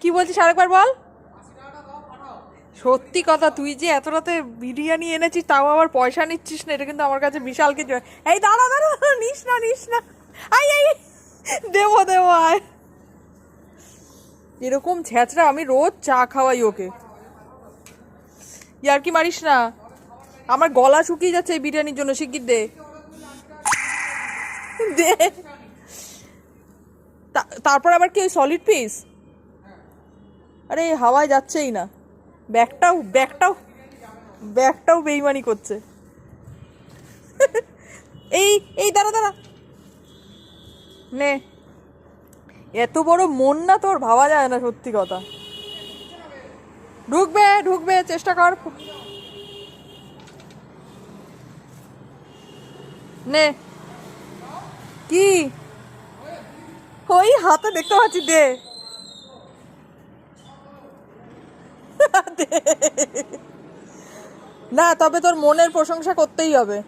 কি বলছিস আরেকবার বল? সত্যি কথা, তুই যে এত রাতে বিরিয়ানি এনেছিস, তাও আবার পয়সা নিচ্ছিস না, এটা কিন্তু আমার কাছে বিশাল কিছু এই দাঁড়া দাঁড়া, নিস না নিস না। আই আই দেবো দেবো, আয়। এরকম ছ্যাঁচড়া, আমি রোজ চা খাওয়াই ওকে। ইয়ার কি মারিস না। আমার গলা শুকিয়ে যাচ্ছে এই বিরিয়ানির জন্য, শিগগির দে। দে। তারপর আবার কি সলিড পিস আরে, হাওয়ায় যাচ্ছেই না। ব্যাগটাও ব্যাগটাও ব্যাগটাও বেইমানি করছে। এই এই, দাঁড়া দাঁড়া। নে। এত বড় মন না তোর, ভাবা যায় না সত্যি কথা। ঢুকবে ঢুকবে, চেষ্টা কর। নে। কি? ওই হাতে দেখতে পাচ্ছি, দে। না, তবে তোর মনের প্রশংসা করতেই হবে।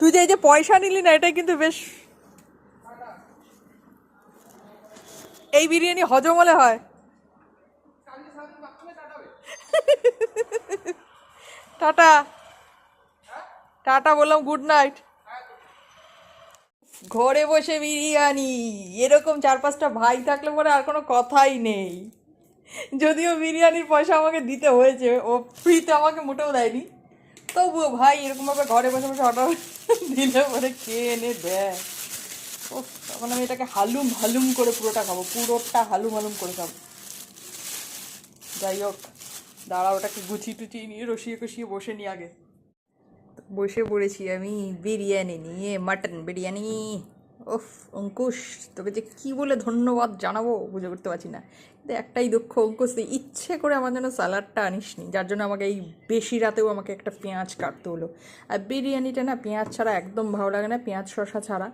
তুই যে এই যে পয়সা নিলি না, এটাই কিন্তু বেশ এই বিরিয়ানি হজম হলে হয়। টাটা। টাটা বললাম গুড নাইট। ঘরে বসে বিরিয়ানি, এরকম চার পাঁচটা ভাই থাকলে পরে আর কোনো কথাই নেই। যদিও বিরিয়ানির পয়সা আমাকে দিতে হয়েছে, ও ফ্রিতে আমাকে মোটেও দেয়নি। তবুও ভাই এরকমভাবে ঘরে বসে বসে অর্ডার দিলে পরে কে এনে দেয়? ও তখন আমি এটাকে হালুম হালুম করে পুরোটা খাব, পুরোটা হালুম হালুম করে খাব। যাই হোক দাঁড়া ওটাকে গুছিয়ে টুচিয়ে নিয়ে রসিয়ে কষিয়ে বসে নি আগে। বসে পড়েছি আমি বিরিয়ানি নিয়ে, মাটন বিরিয়ানি। ওফ অঙ্কুশ, তোকে যে কি বলে ধন্যবাদ জানাব বুঝে করতে পারছি না। কিন্তু একটাই দুঃখ, অঙ্কুশ, তুই ইচ্ছে করে আমার জন্য স্যালাডটা আনিসনি, যার জন্য আমাকে এই বেশি রাতেও আমাকে একটা পেঁয়াজ কাটতে হলো। আর বিরিয়ানিটা না পেঁয়াজ ছাড়া একদম ভালো লাগে না, পেঁয়াজ শসা ছাড়া।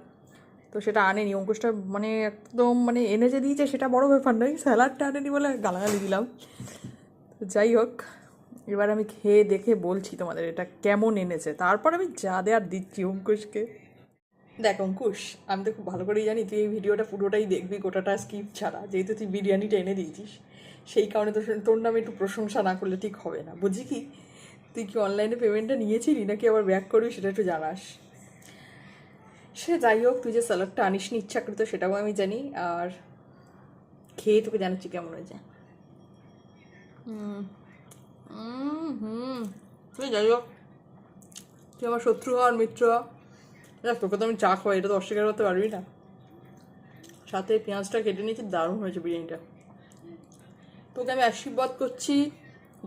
তো সেটা আনেনি, অঙ্কুশটা মানে একদম মানে এনে যে দিয়েছে, সেটা বড় ব্যাপার নয় স্যালাডটা আনেনি বলে গালাগালি দিলাম। তো যাই হোক, এবার আমি খেয়ে দেখে বলছি তোমাদের এটা কেমন এনেছে। তারপর আমি যা দেওয়ার দিচ্ছি অঙ্কুশকে। দেখ অঙ্কুশ, আমি তো খুব ভালো করেই জানি তুই এই ভিডিওটা পুরোটাই দেখবি, গোটাটা স্কিপ ছাড়া। যেহেতু তুই বিরিয়ানিটা এনে দিয়েছিস, সেই কারণে তো তোর নামে একটু প্রশংসা না করলে ঠিক হবে না। বুঝি কি? তুই কি অনলাইনে পেমেন্টটা নিয়েছিলি নাকি আবার ব্যাক করবি সেটা একটু জানাস। সে যাই হোক, তুই যে স্যালাডটা আনিস আনিসনি ইচ্ছাকৃত সেটাও আমি জানি, আর খেয়ে তোকে জানাচ্ছি কেমন হয়েছে। হুম হুম। তুই যাই হোক, তুই আমার শত্রু হওয়ার মিত্র। দেখ, তোকে তো আমি চা খাওয়াই, এটা তো অস্বীকার করতে পারবি না। সাথে পেঁয়াজটা কেটে নিয়েছি, দারুণ হয়েছে বিরিয়ানিটা। তোকে আমি আশীর্বাদ করছি।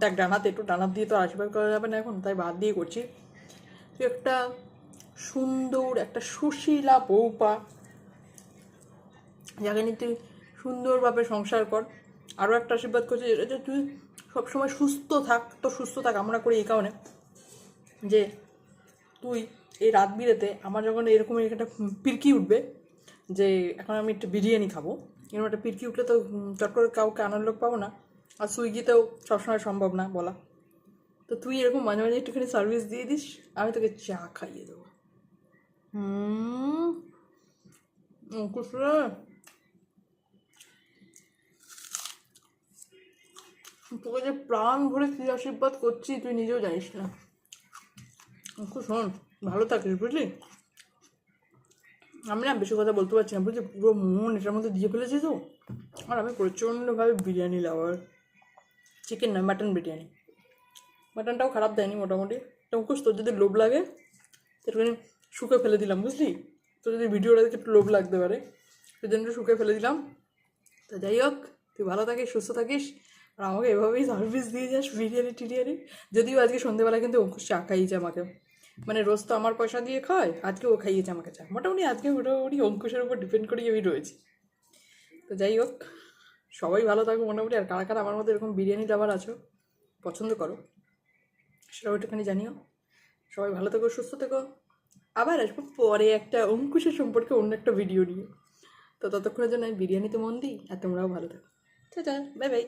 দেখ, ডানাতে একটু ডানাত দিয়ে তো আশীর্বাদ করা যাবে না এখন, তাই বাদ দিয়ে করছি। তুই একটা সুন্দর, একটা সুশীলা বউপা, যাকে নিয়ে তুই সুন্দরভাবে সংসার কর। আরও একটা আশীর্বাদ করছি, যেটা যে তুই সবসময় সুস্থ থাক, তো সুস্থ থাক, আমরা করি এই কারণে। যে তুই এই রাত বিরেতে আমার যখন এরকম একটা পিরকি উঠবে যে এখন আমি একটু বিরিয়ানি খাব, এরকম একটা পিরকি উঠলে তো চট করে কাউকে আনার লোক পাবো না। আর সুইগিতেও সবসময় সম্ভব না বলা। তো তুই এরকম মাঝে মাঝে একটুখানি সার্ভিস দিয়ে দিস, আমি তোকে চা খাইয়ে দেবো। তোকে যে প্রাণ ভরে কি আশীর্বাদ করছি, তুই নিজেও জানিস না। অঙ্কুশ শোন, ভালো থাকিস, বুঝলি? আমি না বেশি কথা বলতে পারছি না, বুঝলি? পুরো মন এটার মধ্যে দিয়ে ফেলেছি তো। আর আমি প্রচণ্ডভাবে biryani lover chicken no mutton biryani. মাটনটাও খারাপ দেয়নি মোটামুটি। তো অঙ্কুশ তোর যদি লোভ লাগে একটুখানি শুকে ফেলে দিলাম, বুঝলি? তোর যদি ভিডিওটা দেখে একটু লোভ লাগতে পারে, সেই জন্য একটু শুকে ফেলে দিলাম। তো যাই হোক, তুই ভালো থাকিস, সুস্থ থাকিস, আর আমাকে এভাবেই সার্ভিস দিয়ে যাস বিরিয়ানি টিরিয়ানি যদিও আজকে সন্ধ্যেবেলা কিন্তু অঙ্কুশ চা খাইয়েছে আমাকে। মানে রোজ তো আমার পয়সা দিয়ে খায়, আজকে ও খাইয়েছে আমাকে চা। মোটামুটি আজকে মোটামুটি অঙ্কুশের উপর ডিপেন্ড করেই আমি রয়েছি। তো যাই হোক, সবাই ভালো থাকো মোটামুটি, আর কারা কারা আমার মধ্যে এরকম বিরিয়ানি লাভার আছো, পছন্দ করো, সেটাও একটুখানি জানিও। সবাই ভালো থেকো, সুস্থ থেকো। আবার আসব পরে একটা অঙ্কুশের সম্পর্কে অন্য একটা ভিডিও নিয়ে। তো ততক্ষণের জন্য আমি বিরিয়ানিতে মন দিই, আর তোমরাও ভালো থাকো। Bye bye